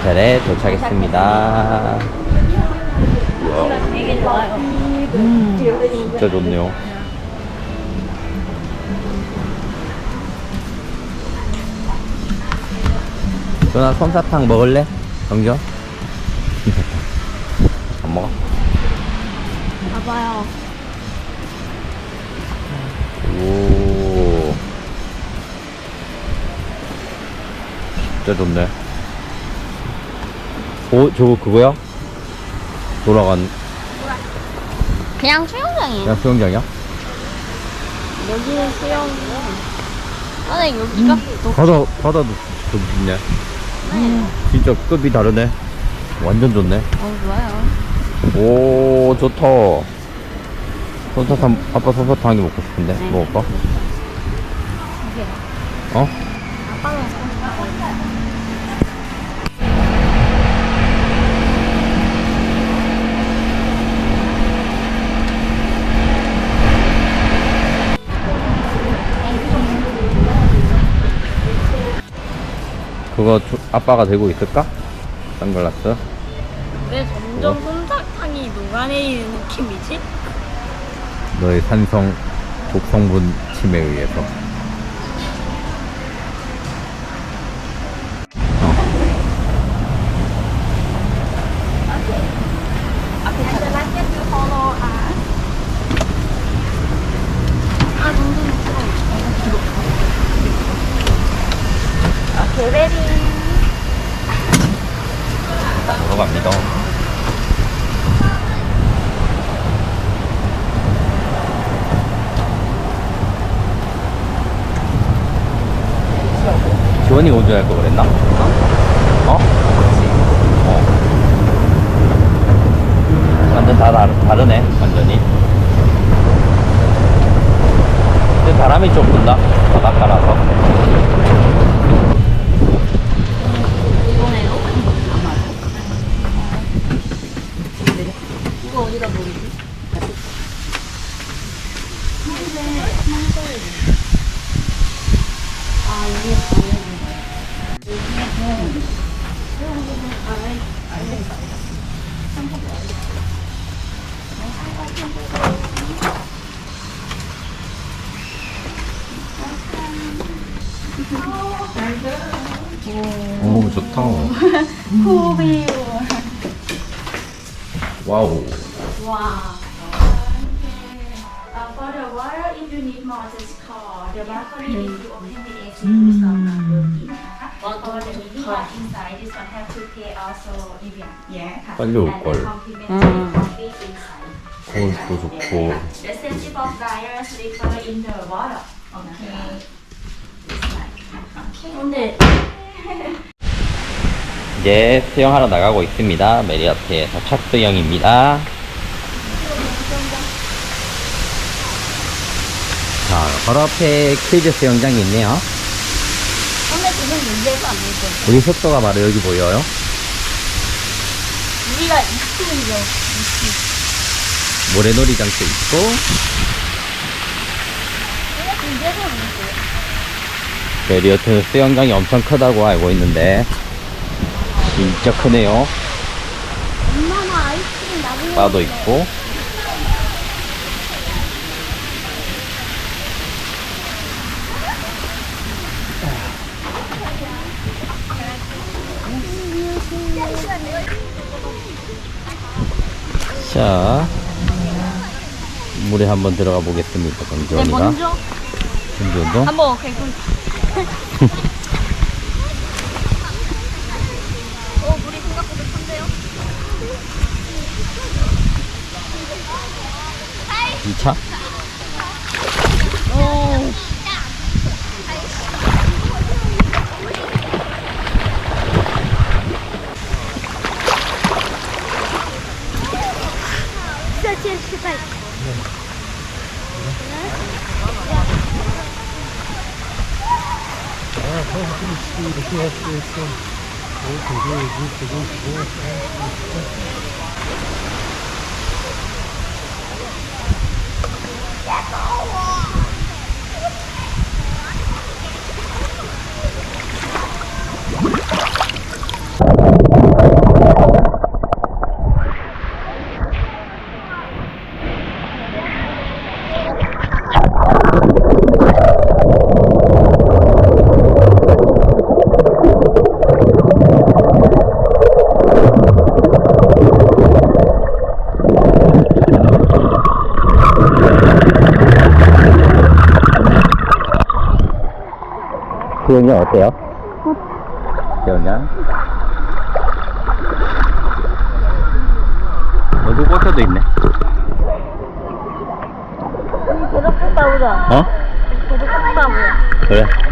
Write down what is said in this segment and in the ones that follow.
호텔에 도착했습니다. 되게 좋아요. 진짜 좋네요. 누나 솜사탕 먹을래? 정정? 안 먹어? 봐봐요. 오. 진짜 좋네. 오, 저거 그거야? 돌아간, 그냥 수영장이에요. 그냥 수영장이야? 여기는 수영장. 아, 네, 여기가 또 바다, 바다도 저기 있네. 진짜 급이 다르네. 완전 좋네. 어, 좋아요. 오, 좋다. 손사탕, 아빠 손사탕 한개 먹고 싶은데. 네. 먹을까? 이게 어? 그거 주- 아빠가 들고 있을까? 선글라스? 왜 점점 솜사탕이 녹아내리는 느낌이지? 너의 산성 독성분 침에 의해서. 아, 점점 오케이, 레디. 들어갑니다. 지원이 운전할 거 그랬나? 어? 어. 완전 다 다르, 다르네, 완전히. 근데 바람이 좀 분다, 바닷가라서. 오, 좋다. 코비우. 와우. 와. Uh, for the water, if you need more, just call the balcony. If you open the AC, to stop not working. Or the meeting hall inside, this one have to pay also even. Yeah. 빨리 올 걸. 거울도 좋고. The safety box dryer slipper in the water. Okay. 근데 이제 수영하러 나가고 있습니다. 메리어트에서 첫 수영입니다. 자, 바로 앞에 퀴즈 수영장이 있네요. 근데 지금 문제가 안 되죠. 우리 숙소가 바로 여기 보여요. 우리가 2층이죠. 모래놀이장도 있고, 근데 문제가 없는데. 메리어트 수영장이 엄청 크다고 알고 있는데, 진짜 크네요. 엄마나 아이스크림 나중에 바도 있고, 자, 물에 한번 들어가 보겠습니다. 네, 정지원이가. 먼저 한번 개꿀. 어, 물이 생각보다 찬데요? 2차? 别走我！ 수영이 어때요? 수영이야? 여기 꽃차도 있네. 계속 뜯다 보자. 어? 계속 뜯다 보자. 그래.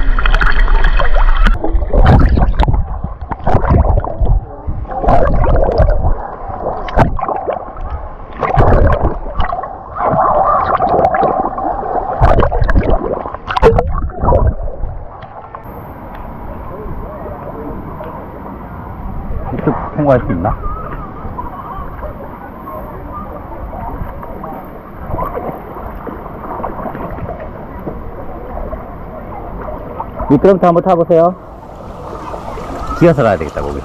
미끄럼틀 한번 타보세요. 기어서 가야 되겠다, 거기.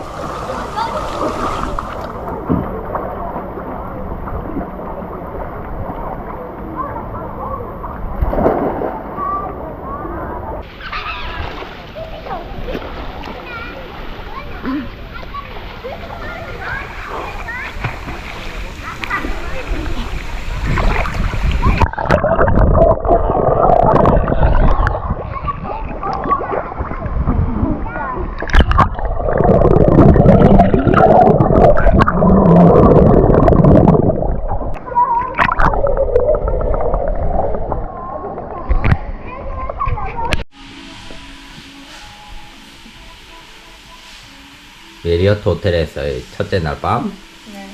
리어트 호텔에서의 첫째 날 밤. 네.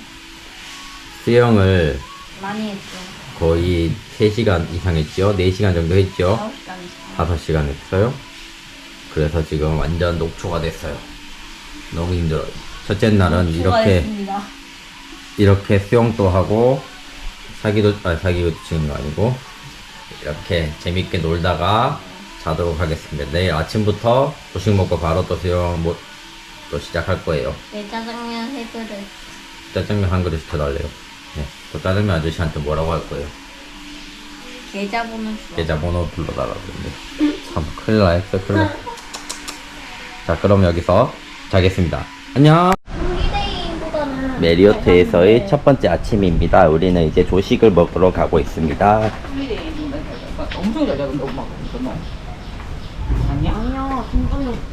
수영을 많이 했죠. 거의 3시간 이상 했죠? 4시간 정도 했죠? 9시간 이상. 5시간 했어요. 그래서 지금 완전 녹초가 됐어요. 너무 힘들어요. 첫째 날은 이렇게, 수고하셨습니다. 이렇게 수영도 하고, 사기도, 아, 사기도 치는 거 아니고, 이렇게 재밌게 놀다가 자도록 하겠습니다. 내일 아침부터 조식 먹고 바로 또 수영 뭐, 또 시작할 거예요. 네, 짜장면 세 그릇. 짜장면 한 그릇 시켜달래요. 네. 또 짜장면 아저씨한테 뭐라고 할 거예요. 계좌번호 주 계좌번호 불러달라고 했는데. 참, 큰일 나 했어, 큰일 나. 자, 그럼 여기서 자겠습니다. 안녕! 메리어트에서의 첫 번째 아침입니다. 우리는 이제 조식을 먹으러 가고 있습니다. 엄청 잘 자던데 엄마가 이거 너 아니야? 아니야, 김정은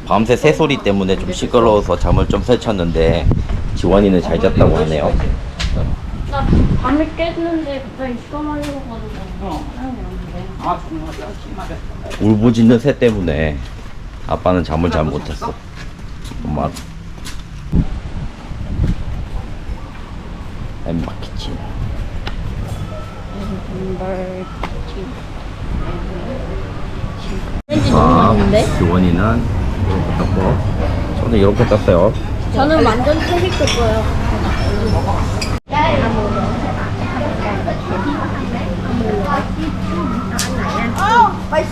밤새 새소리 때문에 좀 시끄러워서 잠을 좀 설쳤는데 지원이는 잘 잤다고 하네요. 나 밤에 깼는데 갑자기 말려가지고 어. 없는데. 아 정말 심하겠다 울부짖는 새 때문에 아빠는 잠을 잘 못했어. 엄마. 정말 왠지 아, 맛있는데? 지원이는 이렇게 떴고 저는 이렇게 떴어요. 저는 완전 채식 떴어요.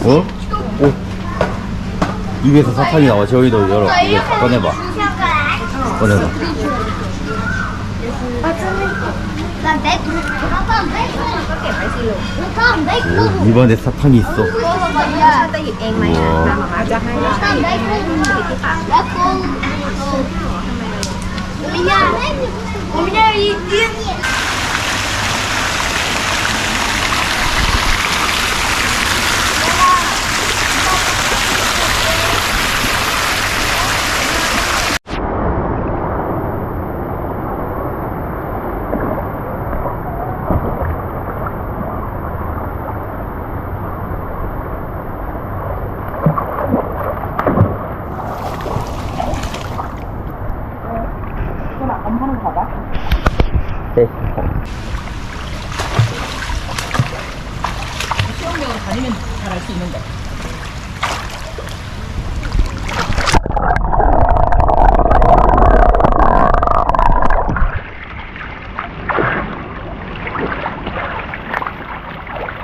어? 오. 입에서 사탕이 나와. 저희도 열어. 이거 꺼내봐. 꺼내봐. 오, 입안에 사탕이 있어. 우와. 그나 엄마는 봐봐 네. 수영장은 다니면 잘할 수 있는데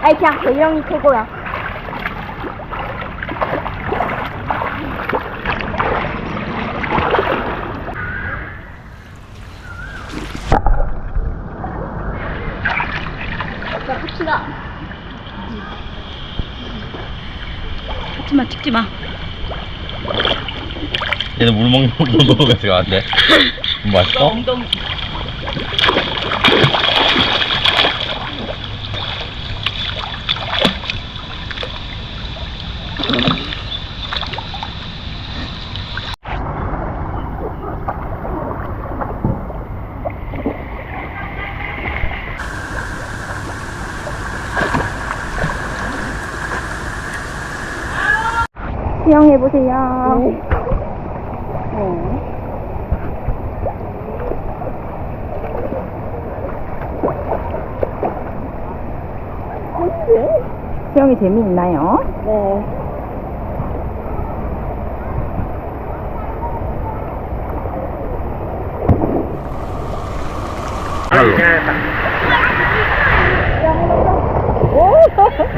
아니 그냥 대형이 최고야. 자, 갑시다. 찍지 마, 찍지 마. 얘는 물 먹는 거 먹으면서 가는데. 맛있어? 엉덩이. 수영해보세요. 수영이 재미있나요?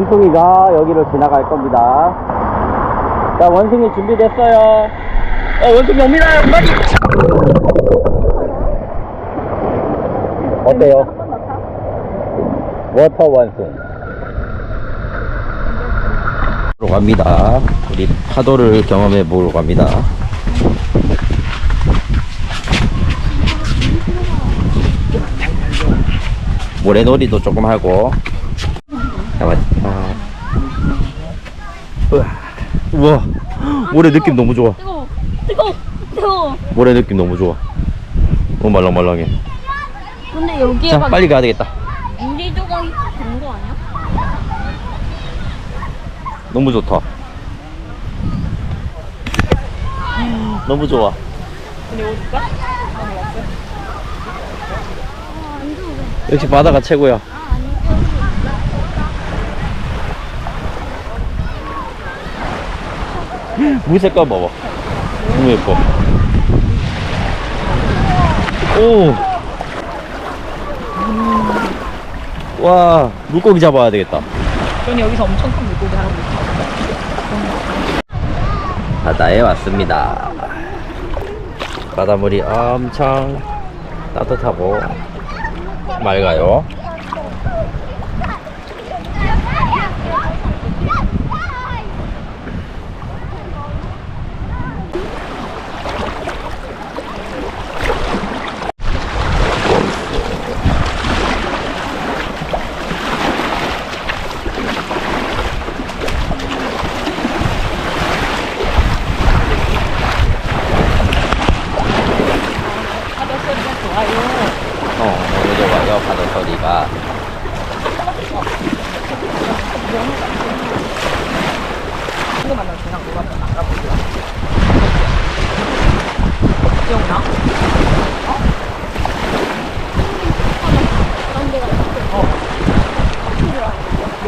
원숭이가 여기를 지나갈 겁니다. 자, 원숭이 준비됐어요. 어, 원숭이 옵니다, 빨리! 어때요? 워터 원숭이. 보러 갑니다. 우리 파도를 경험해 보러 갑니다. 모래놀이도 조금 하고. 우와. 우와. 모래 느낌 너무 좋아. 뜨거워. 뜨거워. 뜨거워. 모래 느낌 너무 좋아. 너무 말랑말랑해. 근데 여기에 자, 막 빨리 가야 되겠다. 유리 조각이 되는 거 아니야? 너무 좋다. 너무 좋아. 역시 바다가 최고야. 물 색깔 봐봐. 너무 예뻐. 오. 와, 물고기 잡아야 되겠다. 저는 여기서 엄청 큰 물고기 있어. 바다에 왔습니다. 바닷물이 엄청 따뜻하고 맑아요.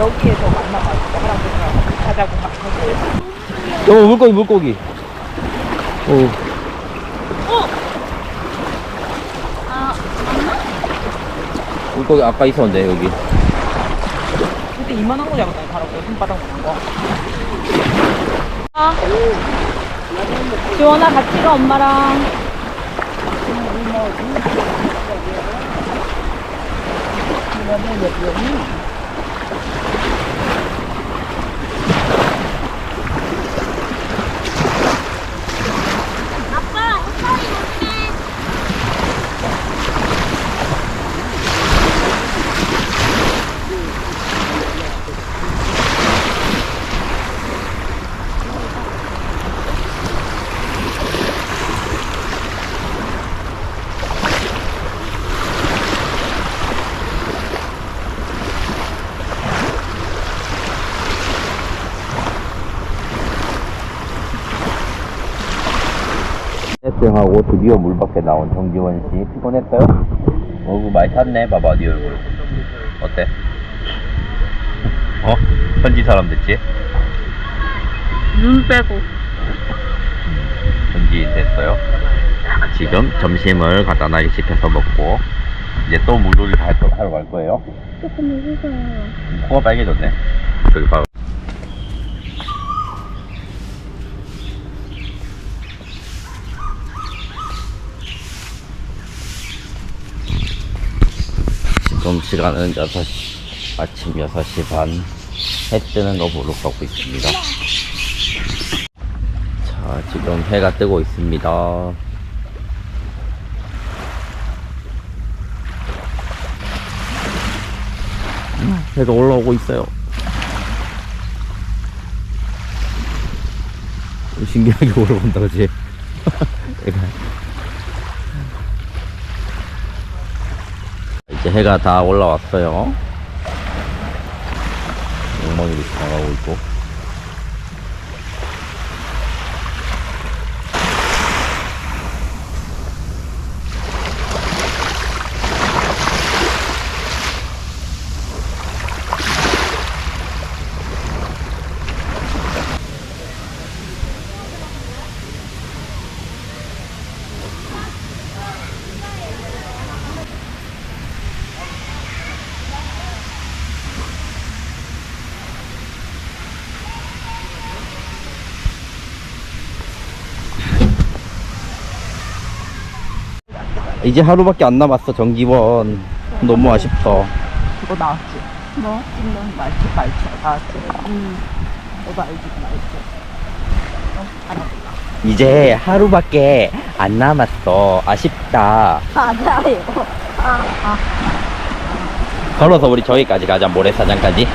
여기에서 만나가지고 하라고 가자고 그 막 하고. 어 물고기 물고기. 어... 어... 어... 물고기 아까 있었는데 여기. 그때 이만한 거 잡았잖아요? 바로 그 손바닥만한 거. 아, 지원아 같이 가 엄마랑. 그러면 여기 수영하고 드디어 물 밖에 나온 정지원 씨 피곤했어요? 얼굴 많이 탔네 봐봐 네 얼굴 어때? 어? 현지 사람 됐지? 눈 빼고. 현지인 됐어요 지금 점심을 간단하게 시켜서 먹고 이제 또 물놀이 하러 갈 거예요 조금 무서워요. 코가 빨개졌네 저기 봐 시간은 6시, 아침 6시 반. 해 뜨는 거 보러 가고 있습니다. 자, 지금 해가 뜨고 있습니다. 해가 올라오고 있어요. 신기하게 올라온다, 그지? 얘가. 이제 해가 다 올라왔어요. 엉망이도 지나가고 있고. 이제 하루밖에 안 남았어, 정기원. 너무 아쉽다. 그거 나왔지? 뭐? 찍는 말치 말치 나왔지? 응 너도 알지 말치 어? 이제 하루밖에 안 남았어. 아쉽다. 맞아요. 걸어서 우리 저기까지 가자, 모래사장까지.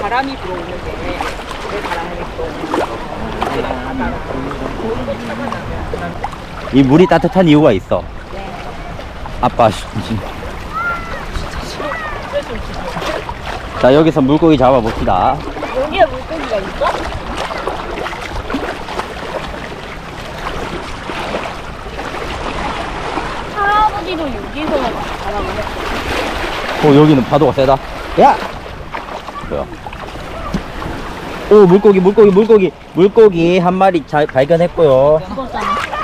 바람이 불어오는데 왜 바람이 불어오는지 이 물이 따뜻한 이유가 있어. 아빠, 씨, 진- 자, 여기서 물고기 잡아봅시다. 여기에 물고기가 있어? 할아버지도 여기서 자라보네. 어, 여기는 파도가 세다. 야! 뭐야? 오, 물고기, 물고기, 물고기, 물고기 한 마리 잘 발견했고요.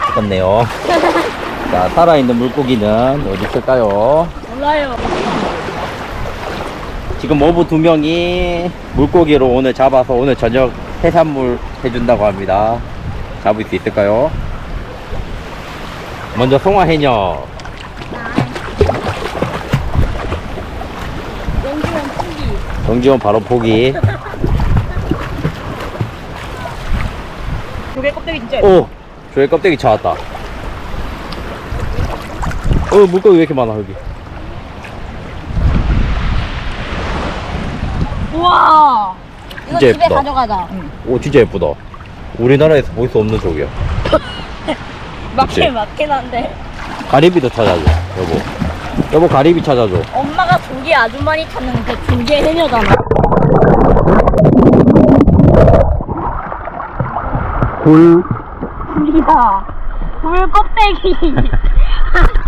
죽었네요. 자, 살아있는 물고기는 어디 있을까요? 몰라요. 지금 모부 두 명이 물고기로 오늘 잡아서 오늘 저녁 해산물 해준다고 합니다. 잡을 수 있을까요? 먼저 송화 해녀. 연기원 포기. 정지원 바로 포기. 예뻐 오! 조개 껍데기 찾았다. 어, 물고기 왜 이렇게 많아, 여기? 우와. 이거 진짜 집에 예쁘다. 가져가자. 오, 진짜 예쁘다. 우리나라에서 볼 수 없는 조개야. 그치? 맞긴 한데. 가리비도 찾아줘, 여보. 여보, 가리비 찾아줘. 엄마가 조개 아주 많이 찾는데 조개 해녀잖아. 굴. 불이다. 불 껍데기.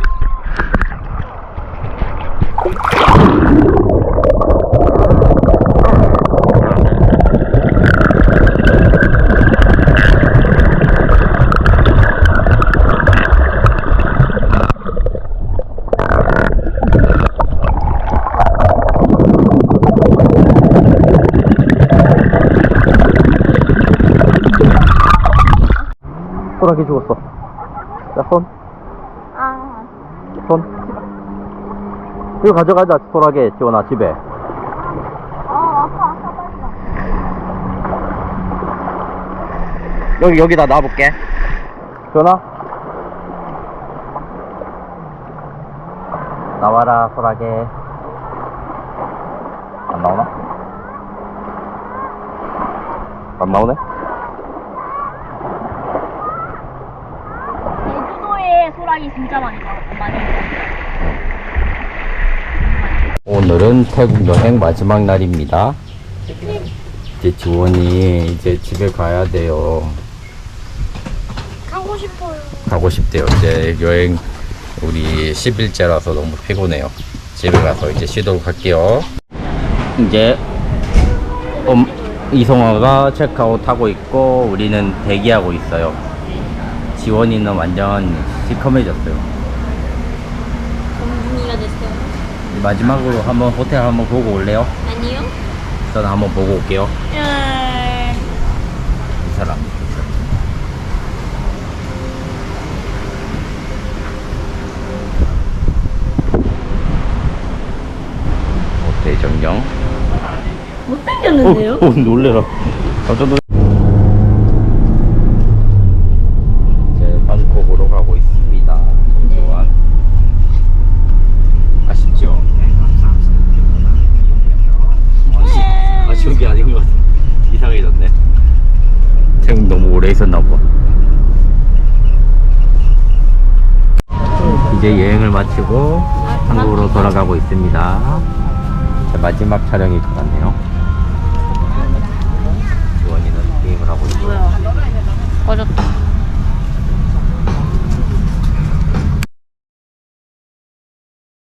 소라기 죽었어. 자, 손, 아. 손. 이거 가져가자, 소라게, 지원아, 집에. 아, 아파, 아파, 빨리 가. 여기, 여기다 놔볼게. 지원아. 나와라, 소라게. 안 나오나? 안 나오네? 소라기 진짜 많이 나 많이. 오늘은 태국 여행 마지막 날입니다. 이제 지원이 이제 집에 가야 돼요. 가고 싶어요. 가고 싶대요. 이제 여행 우리 10일째라서 너무 피곤해요. 집에 가서 이제 쉬도록 할게요. 이제 음, 이성화가 체크아웃 하고 있고 우리는 대기하고 있어요. 지원이는 완전 시커매졌어요. 공중이가 됐어요. 이제 마지막으로 한번 호텔 한번 보고 올래요? 아니요? 저는 한번 보고 올게요. 음... 이 사람. 호텔 정령. 못생겼는데요? 어, 어, 놀래라. 깜짝 놀 이제 방콕으로 가고 있습니다. 정주환. 아쉽죠? 아쉬, 아쉬운 게 아닌 것 같아. 이상해졌네. 오래 있었나 봐. 이제 여행을 마치고 한국으로 돌아가고 있습니다. 자, 마지막 촬영일 것 같네요. 지원이는 게임을 하고. 뭐야? 꺼졌다.